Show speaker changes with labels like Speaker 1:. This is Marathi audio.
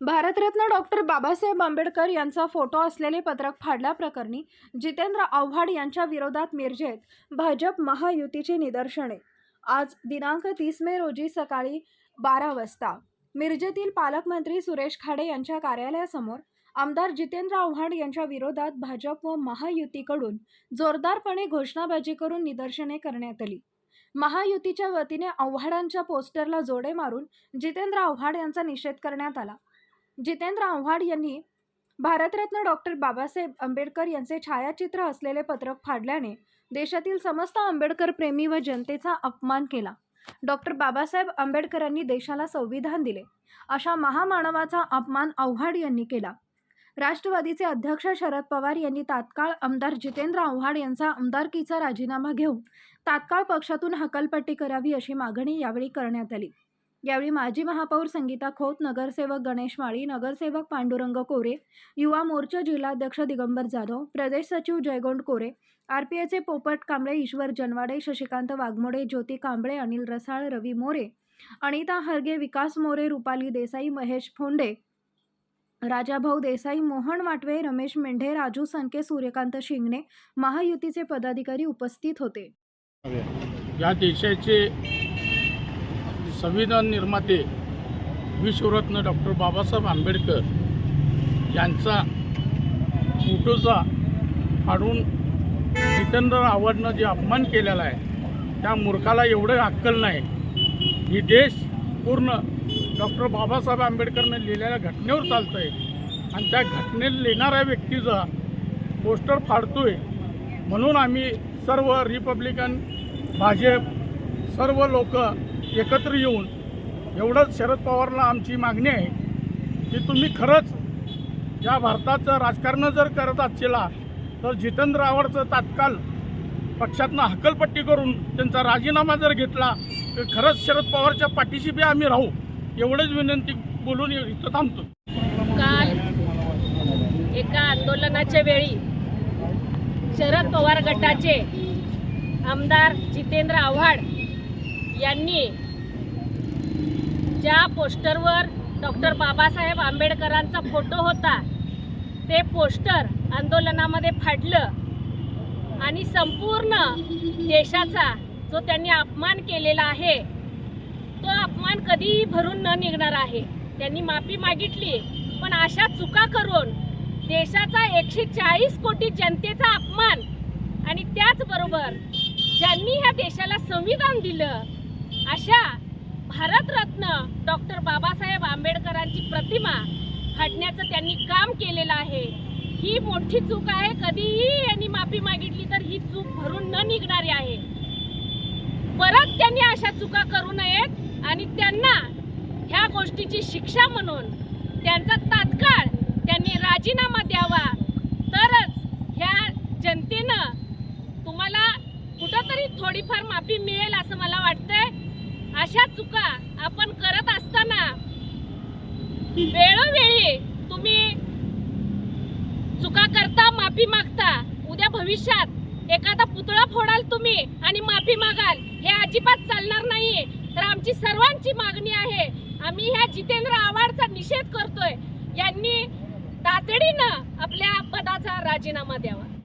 Speaker 1: भारतरत्न डॉक्टर बाबासाहेब आंबेडकर यांचा फोटो असलेले पत्रक फाडल्याप्रकरणी जितेंद्र आव्हाड यांच्या विरोधात मिरजेत भाजप महायुतीची निदर्शने. आज दिनांक तीस मे रोजी सकाळी बारा वाजता मिरजेतील पालकमंत्री सुरेश खाडे यांच्या कार्यालयासमोर आमदार जितेंद्र आव्हाड यांच्या विरोधात भाजप व महायुतीकडून जोरदारपणे घोषणाबाजी करून निदर्शने करण्यात आली. महायुतीच्या वतीने आव्हाडांच्या पोस्टरला जोडे मारून जितेंद्र आव्हाड यांचा निषेध करण्यात आला. जितेंद्र आव्हाड यांनी भारतरत्न डॉक्टर बाबासाहेब आंबेडकर यांचे छायाचित्र असलेले पत्रक फाडल्याने देशातील समस्त आंबेडकर प्रेमी व जनतेचा अपमान केला. डॉक्टर बाबासाहेब आंबेडकरांनी देशाला संविधान दिले. अशा महामानवाचा अपमान आव्हाड यांनी केला. राष्ट्रवादीचे अध्यक्ष शरद पवार यांनी तात्काळ आमदार जितेंद्र आव्हाड यांचा आमदारकीचा राजीनामा घेऊन तात्काळ पक्षातून हकलपट्टी करावी अशी मागणी यावेळी करण्यात आली. यावेळी माजी महापौर संगीता खोत नगरसेवक गणेश माळी नगरसेवक पांडुरंग कोरे युवा मोर्चा जिल्हाध्यक्ष दिगंबर जाधव प्रदेश सचिव जयगोंड कोरे आर पी एचे पोपट कांबळे ईश्वर जनवाडे शशिकांत वाघमोडे ज्योती कांबळे अनिल रसाळ रवी मोरे अनिता हरगे विकास मोरे रुपाली देसाई महेश फोंडे राजाभाऊ देसाई मोहन वाटवे रमेश मेंढे राजू सनके सूर्यकांत शिंगणे महायुतीचे पदाधिकारी उपस्थित होते.
Speaker 2: या देशाचे संविधान निर्माते विश्वरत्न डॉक्टर बाबासाहेब आंबेडकर यांचा फोटोचा फाडून जितेंद्र आव्हाडनं जे अपमान केलेला आहे त्या मूर्खाला एवढं अक्कल नाही. ही देश पूर्ण डॉक्टर बाबासाहेब आंबेडकरने लिहिलेल्या घटनेवर चालतं आहे आणि त्या घटनेत लिहिणाऱ्या व्यक्तीचा पोस्टर फाडतोय. म्हणून आम्ही सर्व रिपब्लिकन भाजप सर्व लोक एकत्र येऊन एवढंच शरद पवारला आमची मागणी आहे की तुम्ही खरंच या भारताचं राजकारण जर करत असला तर जितेंद्र आव्हाडचं तात्काळ पक्षातनं हकलपट्टी करून त्यांचा राजीनामा जर घेतला तर खरंच शरद पवारच्या पाठीशी बी आम्ही राहू एवढंच विनंती बोलून इथं थांबतो
Speaker 3: काल एका आंदोलनाच्या वेळी शरद पवार गटाचे आमदार जितेंद्र आव्हाड यांनी ज्या पोस्टरवर डॉक्टर बाबासाहेब आंबेडकरांचा फोटो होता ते पोस्टर आंदोलनामध्ये फाडलं आणि संपूर्ण देशाचा जो त्यांनी अपमान केलेला आहे तो अपमान कधीही भरून न निघणार आहे. त्यांनी माफी मागितली पण अशा चुका करून देशाचा एकशे चाळीस कोटी जनतेचा अपमान आणि त्याचबरोबर ज्यांनी ह्या देशाला संविधान दिलं अशा भारतरत्न डॉक्टर बाबासाहेब आंबेडकरांची प्रतिमा फाडण्याचं त्यांनी काम केलेलं आहे. ही मोठी चूक आहे. कधीही यांनी माफी मागितली तर ही चूक भरून न निघणारी आहे. परत त्यांनी अशा चुका करू नयेत आणि त्यांना ह्या गोष्टीची शिक्षा म्हणून त्यांचा तात्काळ त्यांनी राजीनामा द्यावा. तरच ह्या जनतेनं तुम्हाला कुठंतरी थोडीफार माफी मिळेल असं मला वाटतंय. अशा चुका आपण करत असताना वेळोवेळी तुम्ही चुका करता माफी मागता. उद्या भविष्यात एखादा पुतळा फोडाल तुम्ही आणि माफी मागाल हे अजिबात चालणार नाही तर आमची सर्वांची मागणी आहे आम्ही ह्या जितेंद्र आव्हाडचा निषेध करतोय. यांनी तातडीनं आपल्या पदाचा राजीनामा द्यावा.